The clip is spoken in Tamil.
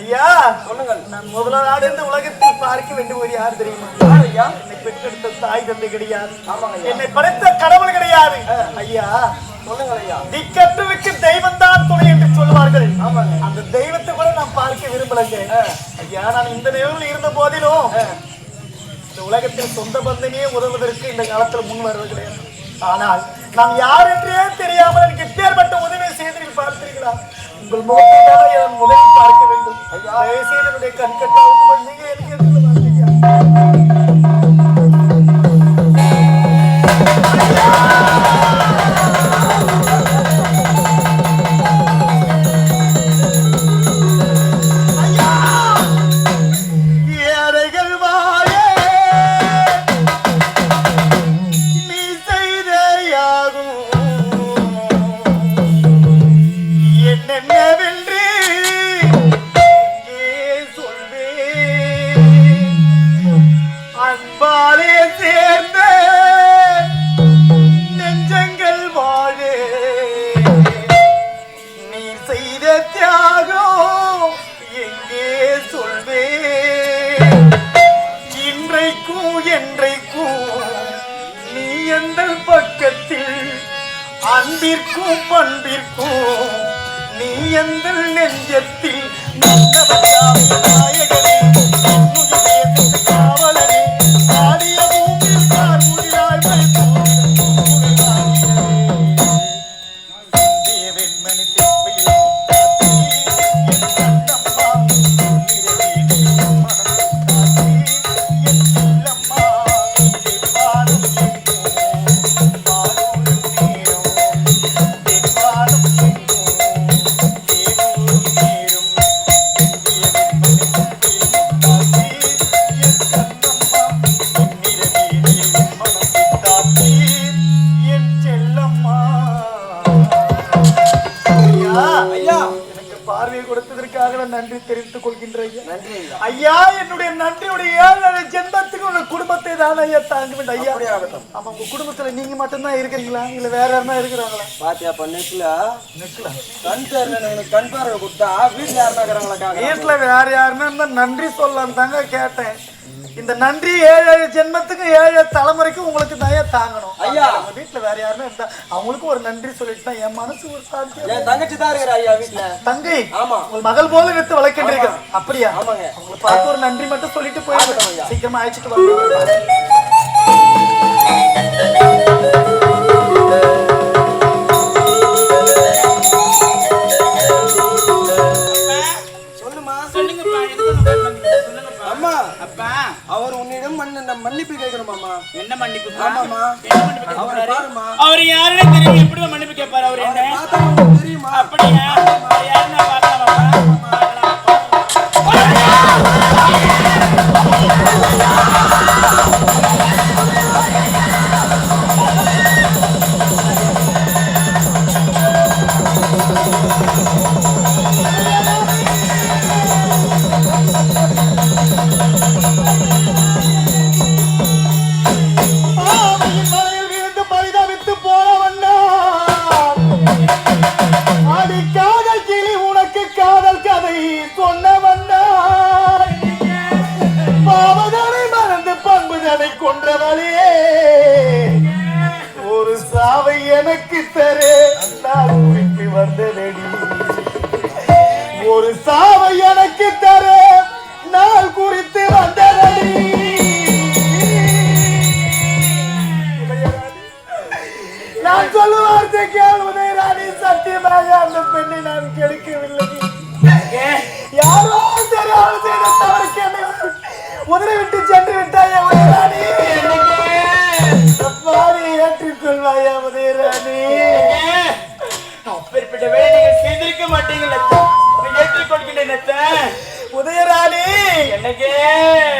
ஐயா. சொல்லுங்கள். நான் முதலாவது இந்த உலகத்தில் பார்க்க வேண்டிய ஒரு யார் தெரியுமா? ஐயா? என்னை பெற்றெடுத்த தாய் தந்தை கிடையாது. ஆமாங்க ஐயா. என்னை படைத்த கடவுள் கிடையாது. ஐயா. சொல்லுங்கள் ஐயா. திக்கற்றுவிக்கு தெய்வம் தான் துணை என்று சொல்வார்கள் ஆமாங்க. அந்த தெய்வத்தை கூட நான் பார்க்க விரும்பலங்க. ஐயா நான் இந்த நிலையில் இருந்த போதிலும் இந்த உலகத்தில் சொந்த பந்தனே உதவுவதற்கு இந்த காலத்தில் முன் வருவது கிடையாது. ஆனால் நாம் யார் என்றே தெரியாமல் எனக்கு எப்பேற்பட்ட உதவி செய்து பார்த்தீர்களா உங்கள் முகத்தை தான் நான் முதலில் பார்க்க வேண்டும். ஐயா செய்து என்னுடைய கண்கட்டாவுக்கு வந்தீங்க என்றைக்கும் நீ எந்த பக்கத்தில் அன்பிற்கும் பண்பிற்கும் நீ எந்த நெஞ்சத்தில் நல்லவனாம் ஐயா. எனக்கு பார்வை கொடுத்ததற்காக நான் நன்றி தெரிவித்துக் கொள்கின்றேன். ஐயா. என்னுடைய நன்றியுடைய ஏழு ஜென்மத்துக்கு உங்க குடும்பத்தை தான் ஐயா தாங்க வேண்டும் ஐயா ஆமா உங்க குடும்பத்துல நீங்க மட்டும்தான் இருக்கிறீங்களா? இல்ல வேற யாருன்னா இருக்கிறாங்களா? பாத்தியா பண்ணல நிக்கலாம் கண் கண் பார்வை கொடுத்தா வீட்டுல யாருன்னா இருக்கிறாங்களா? வீட்டுல வேற யாருன்னா நன்றி சொல்லலாம் தாங்க கேட்டேன். இந்த நன்றி ஏழு ஏழு ஜென்மத்துக்கு ஏழு ஏழு தலைமுறைக்கு உங்களுக்கு தயா தாங்கணும். ஐயா. உங்க வீட்டுல வேற யாருன்னா இருந்தா அவங்களுக்கும் ஒரு நன்றி சொல்லிட்டு தான் என் மனசு ஒரு சாந்தியா என் தங்கச்சி தான் இருக்கிற ஐயா வீட்டுல தங்கை ஆமா. உங்கள் மகள் போல எடுத்து வளர்க்கின்றீர்கள். அப்படியா? ஆமாங்க. உங்களை பார்த்து ஒரு நன்றி மட்டும் சொல்லிட்டு ஐயா. சீக்கிரமா அழைச்சிட்டு வாங்க. நான் மன்னிப்பு கேட்கணுமாம்மா என்ன மன்னிப்பு? கேட்க அவரை? பாரும்மா. அவர் யாருன்னு தெரியும். எப்படி மன்னிப்பு கேட்பாரு அவர் என்ன? தெரியுமா? அப்படியா? யாருன்னு ஒரு சாவை எனக்கு தரு. நாள் குறித்து வந்ததடி. நான் சொல்லும் வார்த்தை கேள்வதை ராணி சத்தியமாக அந்த பெண்ணை நான் கெடுக்கவில்லை. யாரோ என்னை உதறி விட்டு சென்று Yeah.